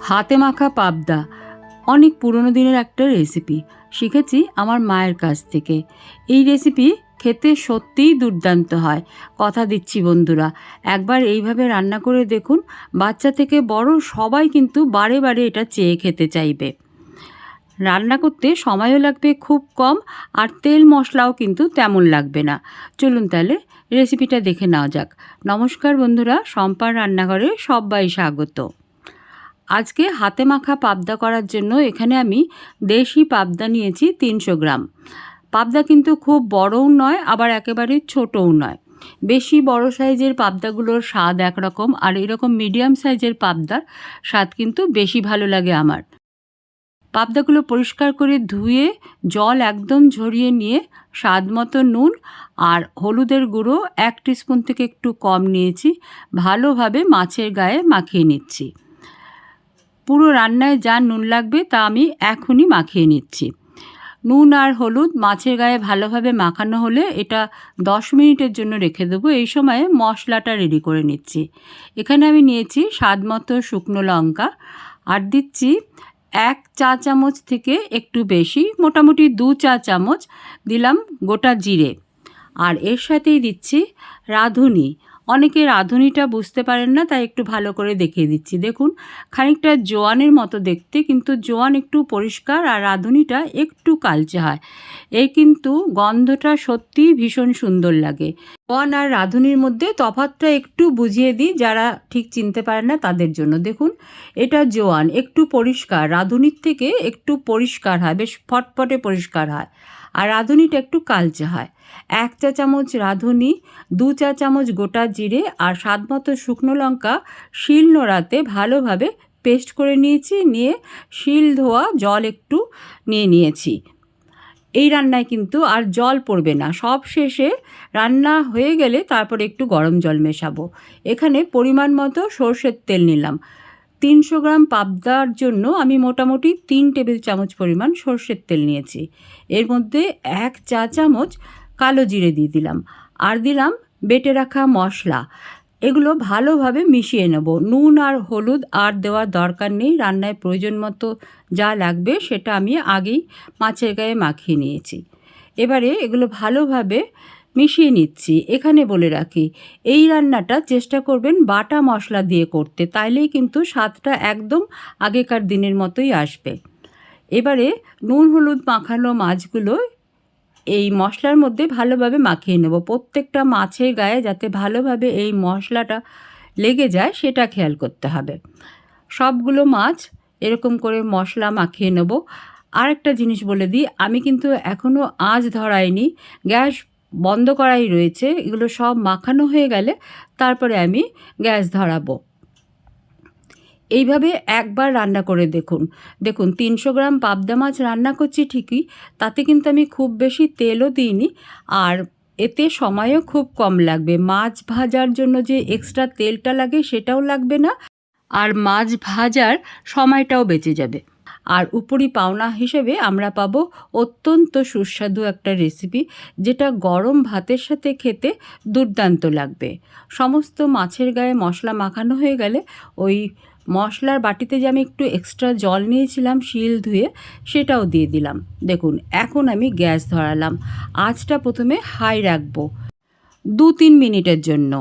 হাতে মাখা পাবদা, অনেক পুরনো দিনের একটা রেসিপি শিখেছি আমার মায়ের কাছ থেকে। এই রেসিপি খেতে সত্যিই দুর্দান্ত হয়। কথা দিচ্ছি বন্ধুরা, একবার এইভাবে রান্না করে দেখুন, বাচ্চা থেকে বড় সবাই কিন্তু বারে বারে এটা চেয়ে খেতে চাইবে। রান্না করতে সময়ও লাগবে খুব কম, আর তেল মশলাও কিন্তু তেমন লাগবে না। চলুন তাহলে রেসিপিটা দেখে নেওয়া যাক। নমস্কার বন্ধুরা সম্পার রান্নাঘরে সবাই স্বাগত। আজকে হাতে মাখা পাবদা করার জন্য এখানে আমি দেশি পাবদা নিয়েছি তিনশো গ্রাম। পাবদা কিন্তু খুব বড়ও নয়, আবার একেবারে ছোটও নয়। বেশি বড় সাইজের পাবদাগুলোর স্বাদ একরকম, আর এরকম মিডিয়াম সাইজের পাবদার স্বাদ কিন্তু বেশি ভালো লাগে আমার। পাবদাগুলো পরিষ্কার করে ধুয়ে, জল একদম ঝরিয়ে নিয়ে স্বাদ মতো নুন আর হলুদের গুঁড়ো এক স্পুন থেকে একটু কম নিয়েছি, ভালোভাবে মাছের গায়ে মাখিয়ে নিচ্ছি। পুরো রান্নায় যা নুন লাগবে তা আমি এখনই মাখিয়ে নিচ্ছি। নুন আর হলুদ মাছের গায়ে ভালোভাবে মাখানো হলে এটা দশ মিনিটের জন্য রেখে দেবো। এই সময়ে মশলাটা রেডি করে নিচ্ছি। এখানে আমি নিয়েছি স্বাদ মতো শুকনো লঙ্কা আর দিচ্ছি এক চা চামচ থেকে একটু বেশি, মোটামুটি দু চা চামচ দিলাম গোটা জিরে। আর এর সাথেই দিচ্ছি রাঁধুনি। অনেকে রাঁধুনিটা বুঝতে পারেন না, তাই একটু ভালো করে দেখিয়ে দিচ্ছি। দেখুন, খানিকটা জোয়ানের মতো দেখতে, কিন্তু জোয়ান একটু পরিষ্কার আর রাঁধুনিটা একটু কালচে হয়। এই কিন্তু গন্ধটা সত্যিই ভীষণ সুন্দর লাগে। জোয়ান আর রাঁধুনির মধ্যে তফাতটা একটু বুঝিয়ে দিই, যারা ঠিক চিনতে পারে না তাদের জন্য। দেখুন, এটা জোয়ান, একটু পরিষ্কার, রাঁধুনির থেকে একটু পরিষ্কার হয়, বেশ ফটফটে পরিষ্কার হয়। আর রাঁধুনিটা একটু কালচে হয়। এক চা চামচ রাঁধুনি, দু চা চামচ গোটা জিরে আর স্বাদ মতো শুকনো লঙ্কা শিল নোড়াতে ভালোভাবে পেস্ট করে নিয়েছি, নিয়ে শিল ধোয়া, জল একটু নিয়ে নিয়েছি। এই রান্নায় কিন্তু আর জল পড়বে না। সব শেষে রান্না হয়ে গেলে তারপর একটু গরম জল মেশাবো। এখানে পরিমাণ মতো সর্ষের তেল নিলাম। তিনশো গ্রাম পাবদার জন্য আমি মোটামুটি তিন টেবিল চামচ পরিমাণ সর্ষের তেল নিয়েছি। এর মধ্যে এক চা চামচ কালো জিরে দিয়ে দিলাম। আর দিলাম বেটে রাখা মশলা। এগুলো ভালোভাবে মিশিয়ে নেব। নুন আর হলুদ আর দেওয়ার দরকার নেই। রান্নায় প্রয়োজন মতো যা লাগবে সেটা আমি আগেই মাছের গায়ে মাখিয়ে নিয়েছি। এবারে এগুলো ভালোভাবে মিশিয়ে নিচ্ছি। এখানে বলে রাখি, এই রান্নাটা চেষ্টা করবেন বাটা মশলা দিয়ে করতে, তাইলেই কিন্তু স্বাদটা একদম আগেকার দিনের মতোই আসবে। এবারে নুন, হলুদ মাখানো মাছগুলো এই মশলার মধ্যে ভালোভাবে মাখিয়ে নেব। প্রত্যেকটা মাছের গায়ে যাতে ভালোভাবে এই মশলাটা লেগে যায়, সেটা খেয়াল করতে হবে। সবগুলো মাছ এরকম করে মশলা মাখিয়ে নেব। আরেকটা জিনিস বলে দিই, আমি কিন্তু এখনও আঁচ ধরাইনি, গ্যাস বন্ধ করাই রয়েছে, এগুলো সব মাখানো হয়ে গেলে তারপরে আমি গ্যাস ধরাবো। এইভাবে একবার রান্না করে দেখুন। দেখুন, তিনশো গ্রাম পাবদা মাছ রান্না করছি ঠিকই, তাতে কিন্তু আমি খুব বেশি তেলও দিইনি আর এতে সময়ও খুব কম লাগবে। মাছ ভাজার জন্য যে এক্সট্রা তেলটা লাগে সেটাও লাগবে না আর মাছ ভাজার সময়টাও বেঁচে যাবে। আর উপরি পাওনা হিসেবে আমরা পাবো অত্যন্ত সুস্বাদু একটা রেসিপি যেটা গরম ভাতের সাথে খেতে দুর্দান্ত লাগবে। সমস্ত মাছের গায়ে মশলা মাখানো হয়ে গেলে ওই মশলার বাটিতে যে আমি একটু এক্সট্রা জল নিয়েছিলাম শিল ধুয়ে সেটাও দিয়ে দিলাম। দেখুন, এখন আমি গ্যাস ধরালাম। আঁচটা প্রথমে হাই রাখব। দু তিন মিনিটের জন্য।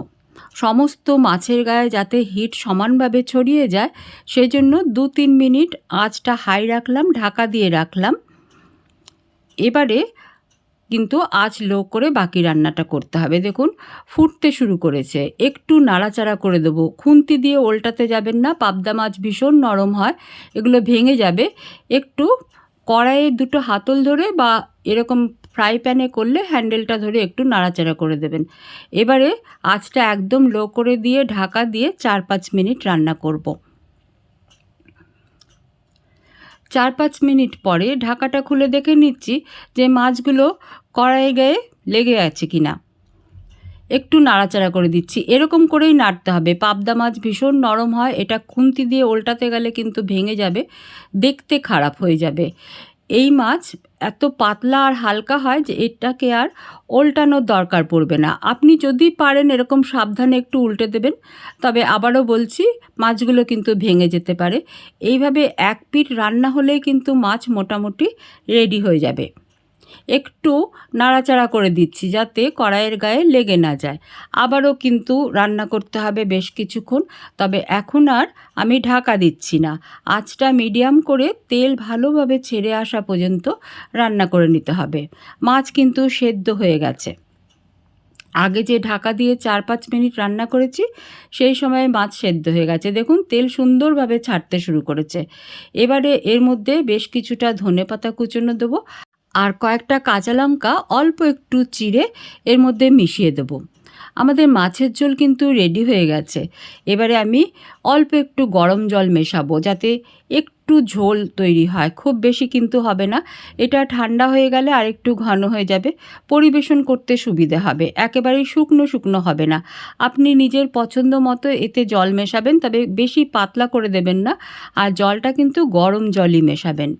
সমস্ত মাছের গায়ে যাতে হিট সমানভাবে ছড়িয়ে যায় সেই জন্য দু তিন মিনিট আঁচটা হাই রাখলাম, ঢাকা দিয়ে রাখলাম। এবারে কিন্তু আঁচ লো করে বাকি রান্নাটা করতে হবে। দেখুন, ফুটতে শুরু করেছে। একটু নাড়াচাড়া করে দেবো। খুন্তি দিয়ে ওল্টাতে যাবেন না, পাবদা মাছ ভীষণ নরম হয়, এগুলো ভেঙে যাবে। একটু কড়াইয়ে দুটো হাতল ধরে বা এরকম ফ্রাই প্যানে করলে হ্যান্ডেলটা ধরে একটু নাড়াচাড়া করে দেবেন। এবারে আঁচটা একদম লো করে দিয়ে ঢাকা দিয়ে চার পাঁচ মিনিট রান্না করব। চার পাঁচ মিনিট পরে ঢাকাটা খুলে দেখে নিচ্ছি যে মাছগুলো কড়াইয়ে গায়ে লেগে আছে কি না একটু নাড়াচাড়া করে দিচ্ছি। এরকম করেই নাড়তে হবে। পাবদা মাছ ভীষণ নরম হয়, এটা খুন্তি দিয়ে ওল্টাতে গেলে কিন্তু ভেঙে যাবে, দেখতে খারাপ হয়ে যাবে। এই মাছ এত পাতলা আর হালকা হয় যে এটাকে আর ওল্টানোর দরকার পড়বে না। আপনি যদি পারেন এরকম সাবধানে একটু উল্টে দেবেন, তবে আবারও বলছি, মাছগুলো কিন্তু ভেঙে যেতে পারে। এইভাবে এক পিঠ রান্না হলেই কিন্তু মাছ মোটামুটি রেডি হয়ে যাবে। একটু নাড়াচাড়া করে দিচ্ছি যাতে কড়াইয়ের গায়ে লেগে না যায়। আবারও কিন্তু রান্না করতে হবে বেশ কিছুক্ষণ, তবে এখন আর আমি ঢাকা দিচ্ছি না। আঁচটা মিডিয়াম করে তেল ভালোভাবে ছেড়ে আসা পর্যন্ত রান্না করে নিতে হবে। মাছ কিন্তু সেদ্ধ হয়ে গেছে। আগে যে ঢাকা দিয়ে চার পাঁচ মিনিট রান্না করেছি, সেই সময় মাছ সেদ্ধ হয়ে গেছে। দেখুন, তেল সুন্দরভাবে ছাড়তে শুরু করেছে। এবারে এর মধ্যে বেশ কিছুটা ধনে পাতা কুচনো দেবো। আর কয়েকটা কাঁচা লঙ্কা অল্প একটু চিড়ে এর মধ্যে মিশিয়ে দেবো। আমাদের মাছের ঝোল কিন্তু রেডি হয়ে গেছে। এবারে আমি অল্প একটু গরম জল মেশাবো যাতে একটু ঝোল তৈরি হয়। খুব বেশি কিন্তু হবে না। এটা ঠান্ডা হয়ে গেলে আর একটু ঘন হয়ে যাবে। পরিবেশন করতে সুবিধে হবে। একেবারেই শুকনো শুকনো হবে না। আপনি নিজের পছন্দ মতো এতে জল মেশাবেন, তবে বেশি পাতলা করে দেবেন না। আর জলটা কিন্তু গরম জলই মেশাবেন।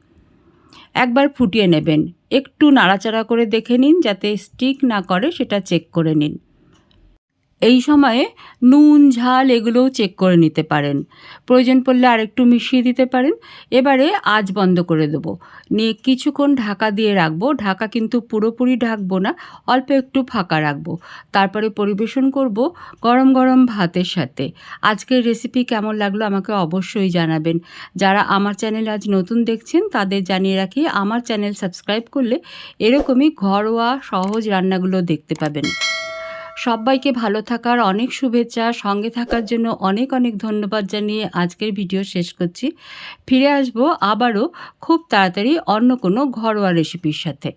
একবার ফুটিয়ে নেবেন। একটু নাড়াচাড়া করে দেখে নিন যাতে স্টিক না করে সেটা চেক করে নিন। এই সময়ে নুন, ঝাল এগুলোও চেক করে নিতে পারেন। প্রয়োজন পড়লে আরেকটু মিশিয়ে দিতে পারেন। এবারে আজ বন্ধ করে দেবো। নিয়ে কিছুক্ষণ ঢাকা দিয়ে রাখব। ঢাকা কিন্তু পুরোপুরি ঢাকবো না, অল্প একটু ফাঁকা রাখব। তারপরে পরিবেশন করব গরম গরম ভাতের সাথে। আজকের রেসিপি কেমন লাগল আমাকে অবশ্যই জানাবেন। যারা আমার চ্যানেল আজ নতুন দেখছেন, তাদের জানিয়ে রাখি, আমার চ্যানেল সাবস্ক্রাইব করলে এরকমই ঘরোয়া সহজ রান্নাগুলো দেখতে পাবেন। সবাইকে ভালো থাকার অনেক শুভেচ্ছা, সঙ্গে থাকার জন্য অনেক অনেক ধন্যবাদ জানিয়ে আজকের ভিডিও শেষ করছি। ফিরে আসব আবারও খুব তাড়াতাড়ি অন্য কোনো ঘরোয়া রেসিপির সাথে।